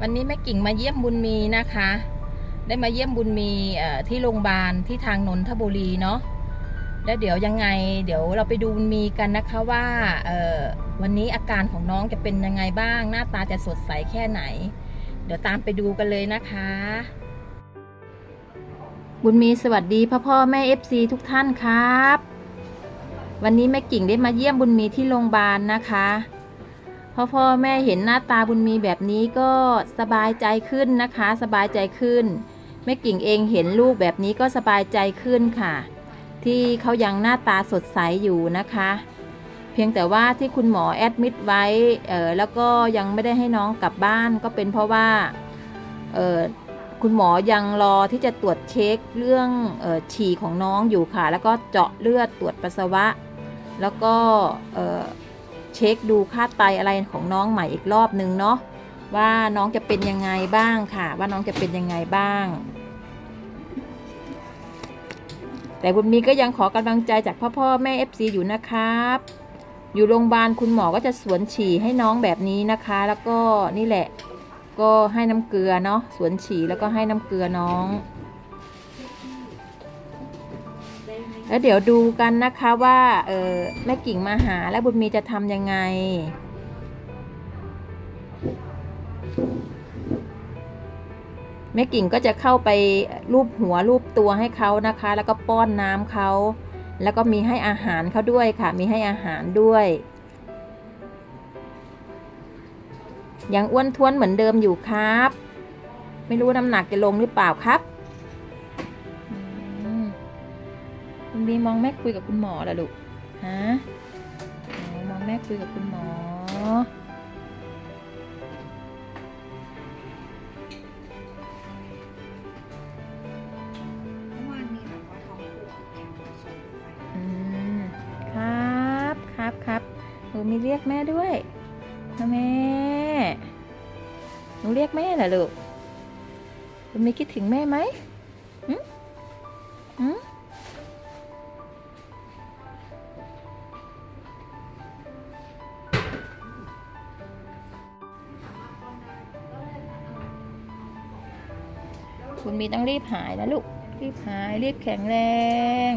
วันนี้แม่กิ่งมาเยี่ยมบุญมีนะคะ ได้มาเยี่ยมบุญมีที่โรงพยาบาลที่ทางนนทบุรีเนาะแล้วเดี๋ยวยังไง เดี๋ยวเราไปดูบุญมีกันนะคะว่าวันนี้อาการของน้องจะเป็นยังไงบ้าง หน้าตาจะสดใสแค่ไหน เดี๋ยวตามไปดูกันเลยนะคะ บุญมีสวัสดีพ่อพ่อแม่เอฟซีทุกท่านครับ วันนี้แม่กิ่งได้มาเยี่ยมบุญมีที่โรงพยาบาลนะคะ พอพ่อแม่เห็นหน้าตาบุญมีแบบนี้ก็สบายใจขึ้นนะคะ สบายใจขึ้นแม่กิ่งเองเห็นลูกแบบนี้ก็สบายใจขึ้นค่ะ ที่เขายังหน้าตาสดใสอยู่นะคะ เพียงแต่ว่าที่คุณหมอแอดมิดไว้เออแล้วก็ยังไม่ได้ให้น้องกลับบ้านก็เป็นเพราะว่าเออคุณหมอยังรอที่จะตรวจเช็คเรื่องออฉี่ของน้องอยู่ค่ะ แล้วก็เจาะเลือดตรวจปัสสาวะ แล้วก็เออ เช็คดูค่าไตอะไรของน้องใหม่อีกรอบนึงเนาะว่าน้องจะเป็นยังไงบ้างค่ะ ว่าน้องจะเป็นยังไงบ้าง แต่บุญมีก็ยังขอกำลังใจจากพ่อพ่อแม่ FC อยู่นะครับ อยู่โรงพยาบาลคุณหมอก็จะสวนฉี่ให้น้องแบบนี้นะคะ แล้วก็นี่แหละ ก็ให้น้ำเกลือเนาะสวนฉี่แล้วก็ให้น้ำเกลือน้อง แล้วเดี๋ยวดูกันนะคะว่าเออแม่กิ่งมาหาและบุญมีจะทำยังไง แม่กิ่งก็จะเข้าไปรูปหัวรูปตัวให้เขานะคะ แล้วก็ป้อนน้ำเขาแล้วก็มีให้อาหารเขาด้วยค่ะ มีให้อาหารด้วย ยังอ้วนท้วนเหมือนเดิมอยู่ครับ ไม่รู้น้ำหนักจะลงหรือเปล่าครับ บีมองแม่คุยกับคุณหมอเหรอลูก ฮะอ๋อมองแม่คุยกับคุณหมอ เมื่อวานมีแบบว่าท้องผูกแข็งสูงไปอืม ครับครับครับหนูมีเรียกแม่ด้วยนะแม่ หนูเรียกแม่เหรอลูกคุณมีคิดถึงแม่ไหมหืมหืมีต้องรีบหายนะลูก รีบหาย รีบแข็งแรง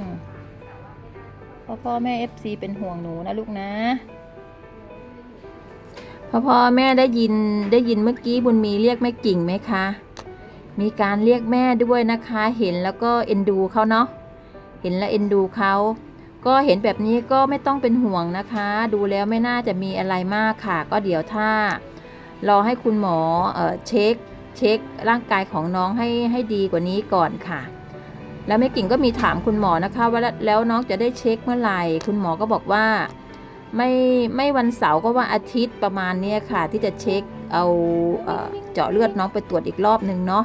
พ่อพ่อแม่เอฟซีเป็นห่วงหนูนะลูกนะพ่อพ่อแม่ได้ยินได้ยินเมื่อกี้บุญมีเรียกแม่กิ่งไหมคะ มีการเรียกแม่ด้วยนะคะ เห็นแล้วก็เอ็นดูเขาเนาะ เห็นแล้วเอ็นดูเขาก็เห็นแบบนี้ก็ไม่ต้องเป็นห่วงนะคะ ดูแล้วไม่น่าจะมีอะไรมากค่ะ ก็เดี๋ยวถ้ารอให้คุณหมอเออเช็ค เช็คร่างกายของน้องให้ให้ดีกว่านี้ก่อนค่ะ แล้วแม่กิ่งก็มีถามคุณหมอนะคะว่าแล้วน้องจะได้เช็คเมื่อไหร่ คุณหมอก็บอกว่าไม่ไม่วันเสาร์ก็วันอาทิตย์ประมาณนี้ค่ะ ที่จะเช็คเอาเอ่อเจาะเลือดน้องไปตรวจอีกรอบนึงเนาะ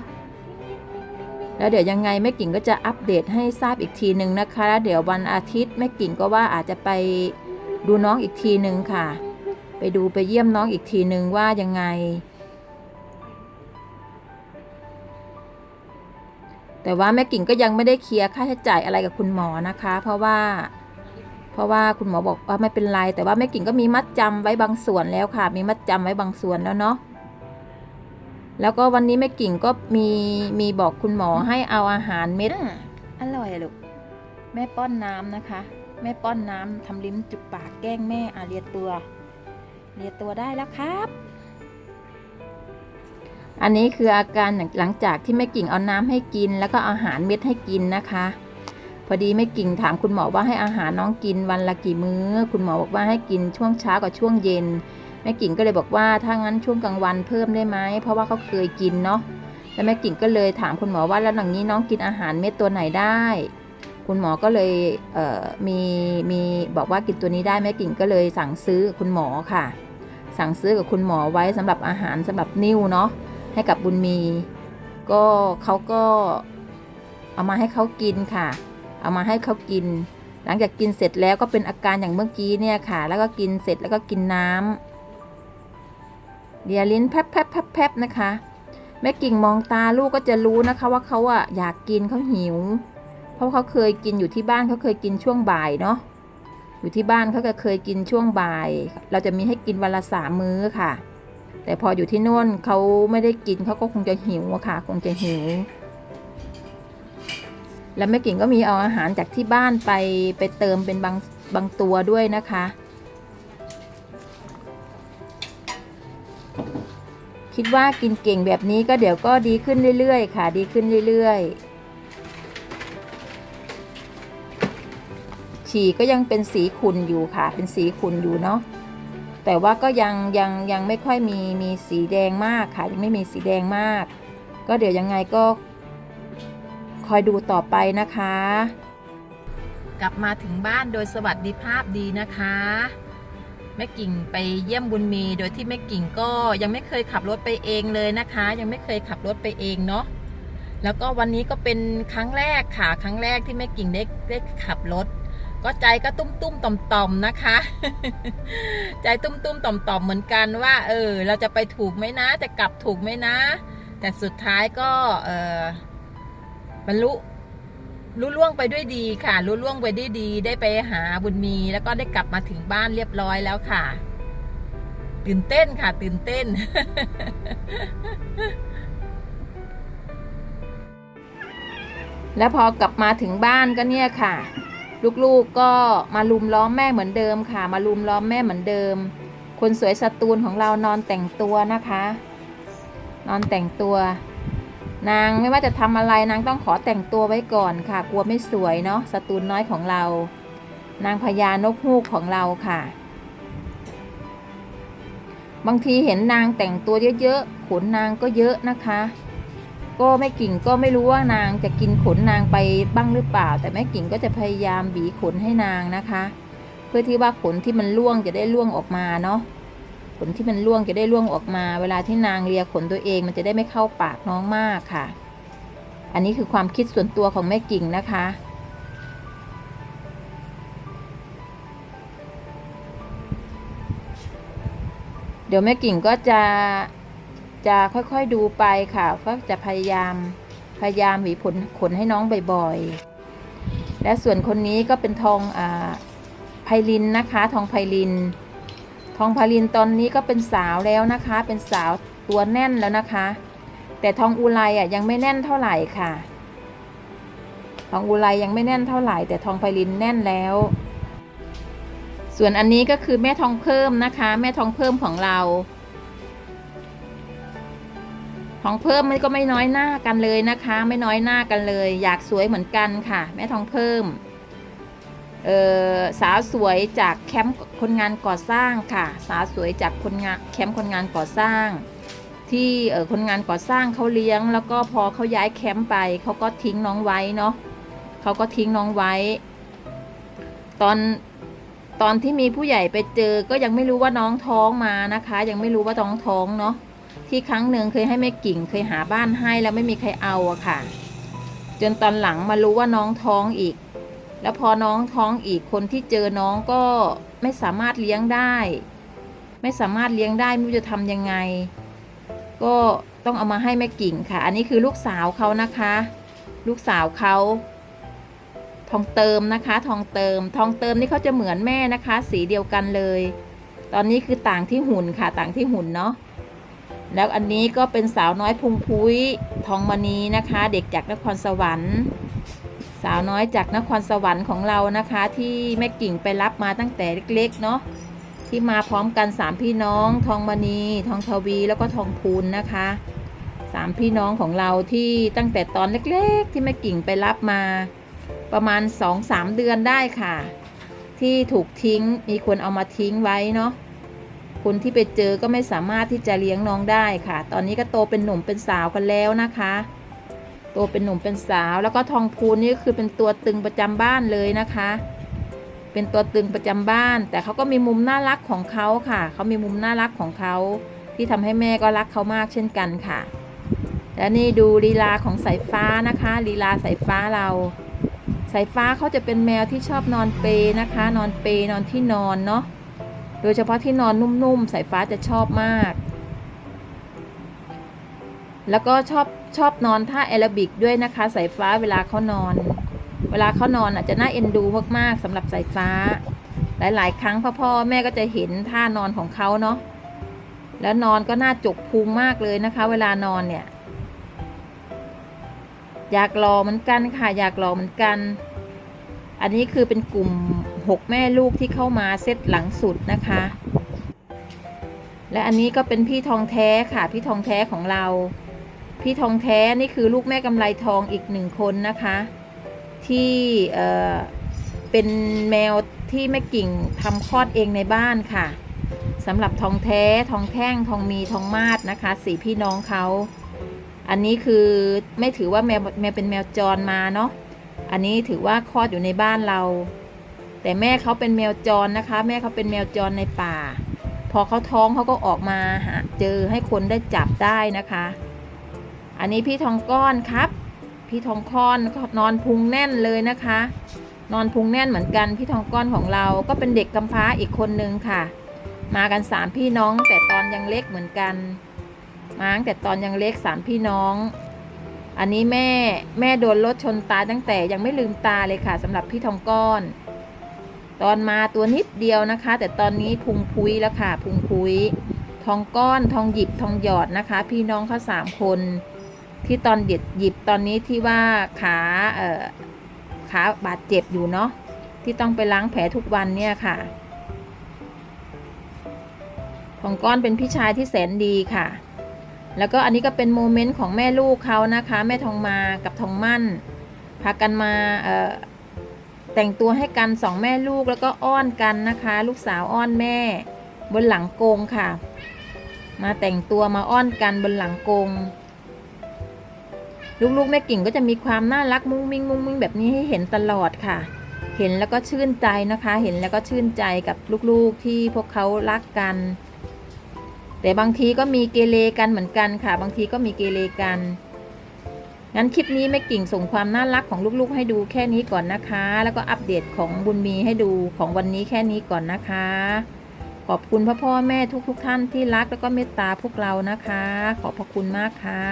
แล้วเดี๋ยวยังไงแม่กิ่งก็จะอัปเดตให้ทราบอีกทีหนึ่งนะคะ แล้วเดี๋ยววันอาทิตย์แม่กิ่งก็ว่าอาจจะไปดูน้องอีกทีหนึ่งค่ะ ไปดูไปเยี่ยมน้องอีกทีหนึ่งว่ายังไง แต่ว่าแม่กิ่งก็ยังไม่ได้เคลียร์ค่าใช้จ่ายอะไรกับคุณหมอนะคะ เพราะว่า เพราะว่าคุณหมอบอกว่าไม่เป็นไร แต่ว่าแม่กิ่งก็มีมัดจำไว้บางส่วนแล้วค่ะ มีมัดจำไว้บางส่วนแล้วเนาะแล้วก็วันนี้แม่กิ่งก็มีมีบอกคุณหมอให้เอาอาหารเม็ดอร่อยอะลูกแม่ป้อนน้ำนะคะ แม่ป้อนน้ำทำลิ้มจุกปากแกล้งแม่อาเรียตัว เรียตัวได้แล้วครับ อันนี้คืออาการหลังจากที่แม่กิ่งเอาน้ำให้กิน แล้วก็อาหารเม็ดให้กินนะคะ พอดีแม่กิ่งถามคุณหมอว่าให้อาหารน้องกินวันละกี่มื้อ คุณหมอบอกว่าให้กินช่วงเช้ากับช่วงเย็นแม่กิ่งก็เลยบอกว่าถ้างั้นช่วงกลางวันเพิ่มได้ไหมเพราะว่าเขาเคยกินเนาะแล้วแม่กิ่งก็เลยถามคุณหมอว่าแล้วอย่างนี้น้องกินอาหารเม็ดตัวไหนได้ คุณหมอก็เลยเมีมีบอกว่ากินตัวนี้ได้แม่กิ่งก็เลยสั่งซื้อคุณหมอค่ะ สั่งซื้อกับคุณหมอไว้สำหรับอาหารสำหรับนิ้วเนาะ ให้กับบุญมี ก็เขาก็เอามาให้เขากินค่ะ เอามาให้เขากิน หลังจากกินเสร็จแล้วก็เป็นอาการอย่างเมื่อกี้เนี่ยค่ะ แล้วก็กินเสร็จแล้วก็กินน้ำเลียลิ้นแพบแพบแพบแพบนะคะ แม่กิ่งมองตาลูกก็จะรู้นะคะ ว่าเขาอะอยากกินเขาหิว เพราะเขาเคยกินอยู่ที่บ้านเขาเคยกินช่วงบ่ายเนาะอยู่ที่บ้านเขาก็เคยกินช่วงบ่าย เราจะมีให้กินวันละสามมื้อค่ะ แต่พออยู่ที่โน่นเขาไม่ได้กินเขาก็คงจะหิวอะค่ะ คงจะหิว แล้วแม่กิ่งก็มีเอาอาหารจากที่บ้านไปไปเติมเป็นบางบางตัวด้วยนะคะ คิดว่ากินเก่งแบบนี้ก็เดี๋ยวก็ดีขึ้นเรื่อยๆ ค่ะ ดีขึ้นเรื่อยๆฉี่ก็ยังเป็นสีขุ่นอยู่ค่ะ เป็นสีขุ่นอยู่เนาะ แต่ว่าก็ยังยังยังไม่ค่อยมีมีสีแดงมากค่ะยังไม่มีสีแดงมาก ก็เดี๋ยวยังไงก็คอยดูต่อไปนะคะ กลับมาถึงบ้านโดยสวัสดิภาพดีนะคะแม่กิ่งไปเยี่ยมบุญมี โดยที่แม่กิ่งก็ยังไม่เคยขับรถไปเองเลยนะคะ ยังไม่เคยขับรถไปเองเนาะแล้วก็วันนี้ก็เป็นครั้งแรกค่ะ ครั้งแรกที่แม่กิ่งได้ได้ขับรถ ก็ใจก็ตุ้มตุ้มต่อมต่อมๆนะคะ ใจตุ้มตุ้มต่อมต่อมๆเหมือนกันว่า เออ เราจะไปถูกไหมนะ จะกลับถูกไหมนะ แต่สุดท้ายก็เออบรรลุลุล่วงไปด้วยดีค่ะลุล่วงไปด้วยดี ได้ไปหาบุญมี แล้วก็ได้กลับมาถึงบ้านเรียบร้อยแล้วค่ะ ตื่นเต้นค่ะ ตื่นเต้น แล้วพอกลับมาถึงบ้านก็เนี่ยค่ะ ลูกๆก็มาลุมล้อมแม่เหมือนเดิมค่ะ มาลุมล้อมแม่เหมือนเดิม คนสวยสตูลของเรานอนแต่งตัวนะคะ นอนแต่งตัว นางไม่ว่าจะทำอะไรนางต้องขอแต่งตัวไว้ก่อนค่ะ กลัวไม่สวยเนาะสตูลน้อยของเรา นางพญานกฮูกของเราค่ะ บางทีเห็นนางแต่งตัวเยอะๆขนนางก็เยอะนะคะ ก็แม่กิ่งก็ไม่รู้ว่านางจะกินขนนางไปบ้างหรือเปล่า แต่แม่กิ่งก็จะพยายามบีขนให้นางนะคะ เพื่อที่ว่าขนที่มันร่วงจะได้ร่วงออกมาเนาะขนที่มันร่วงจะได้ร่วงออกมา เวลาที่นางเลียขนตัวเองมันจะได้ไม่เข้าปากน้องมากค่ะ อันนี้คือความคิดส่วนตัวของแม่กิ่งนะคะ เดี๋ยวแม่กิ่งก็จะ จะค่อยๆดูไปค่ะก็จะพยายามพยายามหวีผลขนให้น้องบ่อยๆ และส่วนคนนี้ก็เป็นทองอ่าไพลินนะคะ ทองไพลิน ทองไพลินตอนนี้ก็เป็นสาวแล้วนะคะ เป็นสาวตัวแน่นแล้วนะคะ แต่ทองอุไรอะยังไม่แน่นเท่าไหร่ค่ะ ทองอุไรยังไม่แน่นเท่าไหร่ แต่ทองไพลินแน่นแล้ว ส่วนอันนี้ก็คือแม่ทองเพิ่มนะคะ แม่ทองเพิ่มของเรา ทองเพิ่มมันก็ไม่น้อยหน้ากันเลยนะคะ ไม่น้อยหน้ากันเลย อยากสวยเหมือนกันค่ะ แม่ทองเพิ่มเออสาวสวยจากแคมป์คนงานก่อสร้างค่ะ สาวสวยจากคนงานแคมป์คนงานก่อสร้าง ที่เออคนงานก่อสร้างเขาเลี้ยง แล้วก็พอเขาย้ายแคมป์ไปเขาก็ทิ้งน้องไว้เนาะเขาก็ทิ้งน้องไว้ ตอนตอนที่มีผู้ใหญ่ไปเจอก็ยังไม่รู้ว่าน้องท้องมานะคะ ยังไม่รู้ว่าท้องท้องเนาะ ที่ครั้งหนึ่งเคยให้แม่กิ่งเคยหาบ้านให้แล้วไม่มีใครเอาอะค่ะ จนตอนหลังมารู้ว่าน้องท้องอีก แล้วพอน้องท้องอีกคนที่เจอน้องก็ไม่สามารถเลี้ยงได้ ไม่สามารถเลี้ยงได้ไม่รู้จะทำยังไง ก็ต้องเอามาให้แม่กิ่งค่ะ อันนี้คือลูกสาวเขานะคะ ลูกสาวเขาทองเติมนะคะ ทองเติม ทองเติมนี่เขาจะเหมือนแม่นะคะ สีเดียวกันเลย ตอนนี้คือต่างที่หุ่นค่ะ ต่างที่หุ่นเนาะ แล้วอันนี้ก็เป็นสาวน้อยพุงพุ้ยทองมณีนะคะ เด็กจากนครสวรรค์ สาวน้อยจากนครสวรรค์ของเรานะคะ ที่แม่กิ่งไปรับมาตั้งแต่เล็กๆเนาะที่มาพร้อมกันสามพี่น้องทองมณี ทองทวีแล้วก็ทองพูนนะคะสามพี่น้องของเราที่ตั้งแต่ตอนเล็กๆ ที่แม่กิ่งไปรับมา ประมาณสองสามเดือนได้ค่ะ ที่ถูกทิ้งมีคนเอามาทิ้งไว้เนาะ คนที่ไปเจอก็ไม่สามารถที่จะเลี้ยงน้องได้ค่ะ ตอนนี้ก็โตเป็นหนุ่มเป็นสาวกันแล้วนะคะ โตเป็นหนุ่มเป็นสาว แล้วก็ทองพูนนี่ก็คือเป็นตัวตึงประจำบ้านเลยนะคะ เป็นตัวตึงประจำบ้าน แต่เขาก็มีมุมน่ารักของเขาค่ะ เขามีมุมน่ารักของเขาที่ทำให้แม่ก็รักเขามากเช่นกันค่ะ และนี่ดูลีลาของสายฟ้านะคะลีลาสายฟ้าเราสายฟ้าเขาจะเป็นแมวที่ชอบนอนเปนะคะ นอนเปนอนที่นอนเนาะ โดยเฉพาะที่นอนนุ่มๆสายฟ้าจะชอบมาก แล้วก็ชอบชอบนอนท่าแอโรบิกด้วยนะคะสายฟ้าเวลาเขานอน เวลาเขานอนอาจจะน่าเอ็นดูมากๆสำหรับสายฟ้า หลายๆ ครั้งพ่อพ่อแม่ก็จะเห็นท่านอนของเขาเนาะแล้วนอนก็น่าจกพุงมากเลยนะคะ เวลานอนเนี่ย อยากรอเหมือนกันค่ะอยากรอเหมือนกัน อันนี้คือเป็นกลุ่ม หกแม่ลูกที่เข้ามาเซตหลังสุดนะคะ และอันนี้ก็เป็นพี่ทองแท้ค่ะ พี่ทองแท้ของเรา พี่ทองแท้นี่คือลูกแม่กำไรทองอีกหนึ่งคนนะคะ ที่เอ่อเป็นแมวที่แม่กิ่งทำคลอดเองในบ้านค่ะสำหรับทองแท้ ทองแท่ง ทองมีทองมาดนะคะสี่พี่น้องเขาอันนี้คือไม่ถือว่าแมวแมวเป็นแมวจรมาเนาะ อันนี้ถือว่าคลอดอยู่ในบ้านเรา แต่แม่เขาเป็นแมวจรนะคะ แม่เขาเป็นแมวจรในป่า พอเขาท้องเขาก็ออกมาหาเจอให้คนได้จับได้นะคะ อันนี้พี่ทองก้อนครับ พี่ทองก้อนนอนพุงแน่นเลยนะคะ นอนพุงแน่นเหมือนกันพี่ทองก้อนของเราก็เป็นเด็กกำพร้าอีกคนนึงค่ะ มากันสามพี่น้องแต่ตอนยังเล็กเหมือนกันมาตั้งแต่ตอนยังเล็กสามพี่น้อง อันนี้แม่แม่โดนรถชนตายตั้งแต่ยังไม่ลืมตาเลยค่ะสำหรับพี่ทองก้อน ตอนมาตัวนิดเดียวนะคะ แต่ตอนนี้พุงพุยแล้วค่ะ พุงพุยทองก้อนทองหยิบทองหยอดนะคะ พี่น้องเขาสามคน ที่ตอนเด็ดหยิบตอนนี้ที่ว่าขาเอ่อขาบาดเจ็บอยู่เนาะที่ต้องไปล้างแผลทุกวันเนี่ยค่ะทองก้อนเป็นพี่ชายที่แสนดีค่ะ แล้วก็อันนี้ก็เป็นโมเมนต์ของแม่ลูกเขานะคะ แม่ทองมากับทองมั่นพากันมาเอ่อ แต่งตัวให้กันสองแม่ลูกแล้วก็อ้อนกันนะคะ ลูกสาวอ้อนแม่ บนหลังกงค่ะ มาแต่งตัวมาอ้อนกันบนหลังกง ลูกๆแม่กิ่งก็จะมีความน่ารักมุ้งมิ้งมุ้งมิ้งแบบนี้ให้เห็นตลอดค่ะ เห็นแล้วก็ชื่นใจนะคะ เห็นแล้วก็ชื่นใจกับลูกๆที่พวกเขารักกัน แต่บางทีก็มีเกเรกันเหมือนกันค่ะ บางทีก็มีเกเรกัน งั้นคลิปนี้แม่กิ่งส่งความน่ารักของลูกๆ ให้ดูแค่นี้ก่อนนะคะ แล้วก็อัปเดตของบุญมีให้ดูของวันนี้แค่นี้ก่อนนะคะ ขอบคุณพ่อพ่อแม่ทุกๆทท่านที่รักแล้วก็เมตตาพวกเรานะคะ ขอบพระคุณมากค่ะ